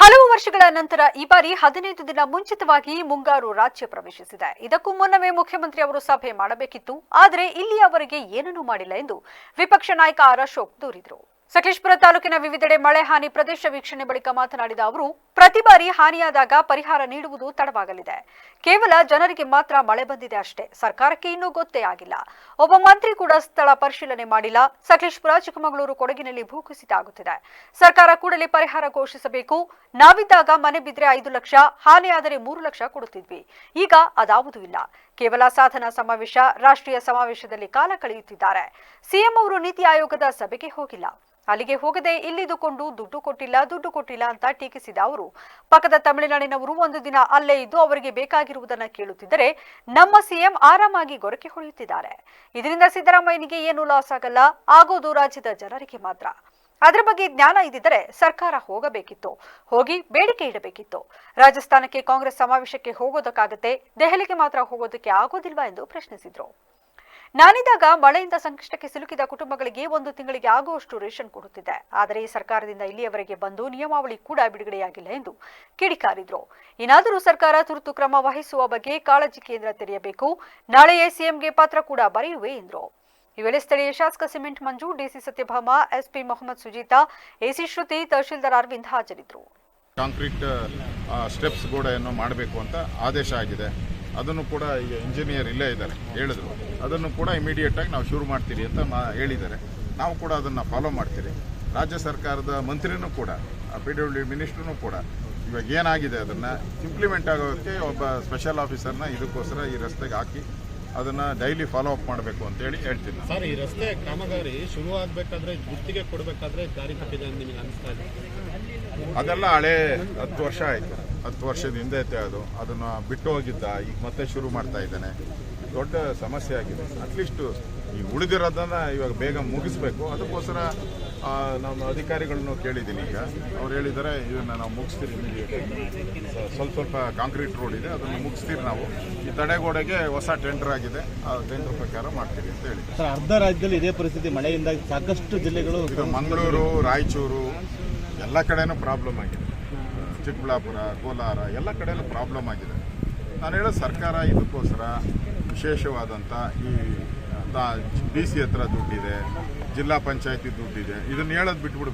ಹಲವು ವರ್ಷಗಳ ನಂತರ ಈ ಬಾರಿ ಹದಿನೈದು ದಿನ ಮುಂಚಿತವಾಗಿ ಮುಂಗಾರು ರಾಜ್ಯ ಪ್ರವೇಶಿಸಿದೆ. ಇದಕ್ಕೂ ಮುನ್ನವೇ ಮುಖ್ಯಮಂತ್ರಿ ಅವರು ಸಭೆ ಮಾಡಬೇಕಿತ್ತು. ಆದರೆ ಇಲ್ಲಿಯವರೆಗೆ ಏನನ್ನೂ ಮಾಡಿಲ್ಲ ಎಂದು ವಿಪಕ್ಷ ನಾಯಕ ಆರ್ ಅಶೋಕ್ ದೂರಿದರು. ಸಕಲೇಶ್ಪುರ ತಾಲೂಕಿನ ವಿವಿಧೆಡೆ ಮಳೆ ಹಾನಿ ಪ್ರದೇಶ ವೀಕ್ಷಣೆ ಬಳಿಕ ಮಾತನಾಡಿದ ಅವರು ಪ್ರತಿ ಬಾರಿ ಹಾನಿಯಾದಾಗ ಪರಿಹಾರ ನೀಡುವುದು ತಡವಾಗಲಿದೆ. ಕೇವಲ ಜನರಿಗೆ ಮಾತ್ರ ಮಳೆ ಬಂದಿದೆ ಅಷ್ಟೇ. ಸರ್ಕಾರಕ್ಕೆ ಇನ್ನೂ ಗೊತ್ತೇ ಆಗಿಲ್ಲ. ಒಬ್ಬ ಮಂತ್ರಿ ಕೂಡ ಸ್ಥಳ ಪರಿಶೀಲನೆ ಮಾಡಿಲ್ಲ. ಸಕಲೇಶ್ಪುರ, ಚಿಕ್ಕಮಗಳೂರು ಕೊಡಗಿನಲ್ಲಿ ಭೂಕುಸಿತ ಆಗುತ್ತಿದೆ. ಸರ್ಕಾರ ಕೂಡಲೇ ಪರಿಹಾರ ಘೋಷಿಸಬೇಕು. ನಾವಿದ್ದಾಗ ಮನೆ ಬಿದ್ರೆ ಐದು ಲಕ್ಷ ಹಾನಿಯಾದರೆ ಮೂರು ಲಕ್ಷ ಕೊಡುತ್ತಿದ್ವಿ. ಈಗ ಅದಾವುದೂ ಇಲ್ಲ. ಕೇವಲ ಸಾಧನ ಸಮಾವೇಶ, ರಾಷ್ಟ್ರೀಯ ಸಮಾವೇಶದಲ್ಲಿ ಕಾಲ ಕಳೆಯುತ್ತಿದ್ದಾರೆ. ಸಿಎಂ ಅವರು ನೀತಿ ಆಯೋಗದ ಸಭೆಗೆ ಹೋಗಿಲ್ಲ. ಅಲ್ಲಿಗೆ ಹೋಗದೆ ಇಲ್ಲಿದುಕೊಂಡು ದುಡ್ಡು ಕೊಟ್ಟಿಲ್ಲ ದುಡ್ಡು ಕೊಟ್ಟಿಲ್ಲ ಅಂತ ಟೀಕಿಸಿದ ಅವರು. ಪಕ್ಕದ ತಮಿಳುನಾಡಿನವರು ಒಂದು ದಿನ ಅಲ್ಲೇ ಇದ್ದು ಅವರಿಗೆ ಬೇಕಾಗಿರುವುದನ್ನ ಕೇಳುತ್ತಿದ್ದರೆ ನಮ್ಮ ಸಿಎಂ ಆರಾಮಾಗಿ ಗೊರಕೆ ಹೊಳೆಯುತ್ತಿದ್ದಾರೆ ಇದರಿಂದ ಸಿದ್ದರಾಮಯ್ಯನಿಗೆ ಏನು ಲಾಸ್ ಆಗಲ್ಲ, ಆಗೋದು ರಾಜ್ಯದ ಜನರಿಗೆ ಮಾತ್ರ. ಅದರ ಬಗ್ಗೆ ಜ್ಞಾನ ಇದ್ದಿದ್ದರೆ ಸರ್ಕಾರ ಹೋಗಬೇಕಿತ್ತು, ಹೋಗಿ ಬೇಡಿಕೆ ಇಡಬೇಕಿತ್ತು. ರಾಜಸ್ಥಾನಕ್ಕೆ ಕಾಂಗ್ರೆಸ್ ಸಮಾವೇಶಕ್ಕೆ ಹೋಗೋದಕ್ಕಾಗತ್ತೆ, ದೆಹಲಿಗೆ ಮಾತ್ರ ಹೋಗೋದಕ್ಕೆ ಆಗೋದಿಲ್ವಾ ಎಂದು ಪ್ರಶ್ನಿಸಿದ್ರು. ನಾನಿದ್ದಾಗ ಮಳೆಯಿಂದ ಸಂಕಷ್ಟಕ್ಕೆ ಸಿಲುಕಿದ ಕುಟುಂಬಗಳಿಗೆ ಒಂದು ತಿಂಗಳಿಗೆ ಆಗುವಷ್ಟು ರೇಷನ್ ಕೊಡುತ್ತಿದೆ ಆದರೆ ಸರ್ಕಾರದಿಂದ ಇಲ್ಲಿಯವರೆಗೆ ಬಂದು ನಿಯಮಾವಳಿ ಕೂಡ ಬಿಡುಗಡೆಯಾಗಿಲ್ಲ ಎಂದು ಕಿಡಿಕಾರಿದ್ರು. ಏನಾದರೂ ಸರ್ಕಾರ ತುರ್ತು ಕ್ರಮ ವಹಿಸುವ ಬಗ್ಗೆ ಕಾಳಜಿ ಕೇಂದ್ರ ತೆರೆಯಬೇಕು. ನಾಳೆಯೇ ಸಿಎಂಗೆ ಪಾತ್ರ ಕೂಡ ಬರೆಯುವೆ ಎಂದರು. ಈ ವೇಳೆ ಸ್ಥಳೀಯ ಶಾಸಕ cement Manju, DC Satyabhama, SP Mohammed Sujeetha, AC Shruti, tahsildar Aravind ಹಾಜರಿದ್ದರು ಕಾಂಕ್ರೀಟ್ ಸ್ಟೆಪ್ಸ್ ಗೋಡೆಯನ್ನು ಮಾಡಬೇಕು ಅಂತ ಆದೇಶ ಆಗಿದೆ. ಅದನ್ನು ಕೂಡ ಈಗ ಇಂಜಿನಿಯರ್ ಇಲ್ಲೇ ಇದ್ದಾರೆ ಹೇಳಿದ್ರು. ಅದನ್ನು ಕೂಡ ಇಮಿಡಿಯೇಟ್ ಆಗಿ ನಾವು ಶುರು ಮಾಡ್ತೀರಿ ಅಂತ ಮಾ ಹೇಳಿದ್ದಾರೆ. ನಾವು ಕೂಡ ಅದನ್ನು ಫಾಲೋ ಮಾಡ್ತೀರಿ. ರಾಜ್ಯ ಸರ್ಕಾರದ ಮಂತ್ರಿನೂ ಕೂಡ ಪಿ ಡಬ್ಲ್ಯೂ ಮಿನಿಸ್ಟ್ರೂ ಕೂಡ ಇವಾಗ ಏನಾಗಿದೆ ಅದನ್ನು ಇಂಪ್ಲಿಮೆಂಟ್ ಆಗೋದಕ್ಕೆ ಒಬ್ಬ ಸ್ಪೆಷಲ್ ಆಫೀಸರ್ನ ಇದಕ್ಕೋಸ್ಕರ ಈ ರಸ್ತೆಗೆ ಹಾಕಿ ಅದನ್ನು ಡೈಲಿ ಫಾಲೋ ಅಪ್ ಮಾಡಬೇಕು ಅಂತೇಳಿ ಹೇಳ್ತೀನಿ. ಸರ್ ಈ ರಸ್ತೆ ಕಾಮಗಾರಿ ಶುರು ಆಗಬೇಕಾದ್ರೆ ಗುತ್ತಿಗೆ ಕೊಡಬೇಕಾದ್ರೆ ದಾರಿ ತಪ್ಪಿದೆ ಅಂತ ನಿಮಗೆ ಅನಿಸ್ತಾ ಇದೆ? ಅದೆಲ್ಲ ಹಳೆ ಹತ್ತು ವರ್ಷ ಆಯಿತು. ಹತ್ತು ವರ್ಷದ ಹಿಂದೆ ಐತೆ ಅದು. ಅದನ್ನು ಬಿಟ್ಟು ಹೋಗಿದ್ದ. ಈಗ ಮತ್ತೆ ಶುರು ಮಾಡ್ತಾ ಇದ್ದಾನೆ. ದೊಡ್ಡ ಸಮಸ್ಯೆ ಆಗಿದೆ. ಅಟ್ಲೀಸ್ಟು ಈ ಉಳಿದಿರೋದನ್ನ ಇವಾಗ ಬೇಗ ಮುಗಿಸ್ಬೇಕು. ಅದಕ್ಕೋಸ್ಕರ ನಾನು ನಮ್ಮ ಅಧಿಕಾರಿಗಳನ್ನು ಕೇಳಿದ್ದೀನಿ ಈಗ. ಅವ್ರು ಹೇಳಿದ್ದಾರೆ ಇದನ್ನು ನಾವು ಮುಗಿಸ್ತೀರಿ. ಸ್ವಲ್ಪ ಸ್ವಲ್ಪ ಕಾಂಕ್ರೀಟ್ ರೋಡ್ ಇದೆ. ಅದನ್ನು ಮುಗಿಸ್ತೀರಿ ನಾವು. ಈ ತಡೆಗೋಡೆಗೆ ಹೊಸ ಟೆಂಡರ್ ಆಗಿದೆ. ಆ ಟೆಂಡರ್ ಪ್ರಕಾರ ಮಾಡ್ತೀರಿ ಅಂತ ಹೇಳಿ ಸರ್ ಅರ್ಧ ರಾಜ್ಯದಲ್ಲಿ ಇದೇ ಪರಿಸ್ಥಿತಿ ಮಳೆಯಿಂದ ಸಾಕಷ್ಟು ಜಿಲ್ಲೆಗಳು ಇದು ಮಂಗಳೂರು ರಾಯಚೂರು ಎಲ್ಲ ಕಡೆನೂ ಪ್ರಾಬ್ಲಮ್ ಆಗಿದೆ. ಚಿಕ್ಕಬಳ್ಳಾಪುರ, ಕೋಲಾರ ಎಲ್ಲ ಕಡೆಯಲ್ಲೂ ಪ್ರಾಬ್ಲಮ್ ಆಗಿದೆ. ನಾನು ಹೇಳೋ ಸರ್ಕಾರ ಇದಕ್ಕೋಸ್ಕರ ವಿಶೇಷವಾದಂಥ ಈ ಡಿ ಸಿ ಹತ್ರ ದುಡ್ಡಿದೆ, ಜಿಲ್ಲಾ ಪಂಚಾಯತಿ ದುಡ್ಡಿದೆ. ಇದನ್ನು ಹೇಳೋದು ಬಿಟ್ಬಿಡ್ಬೇಕು.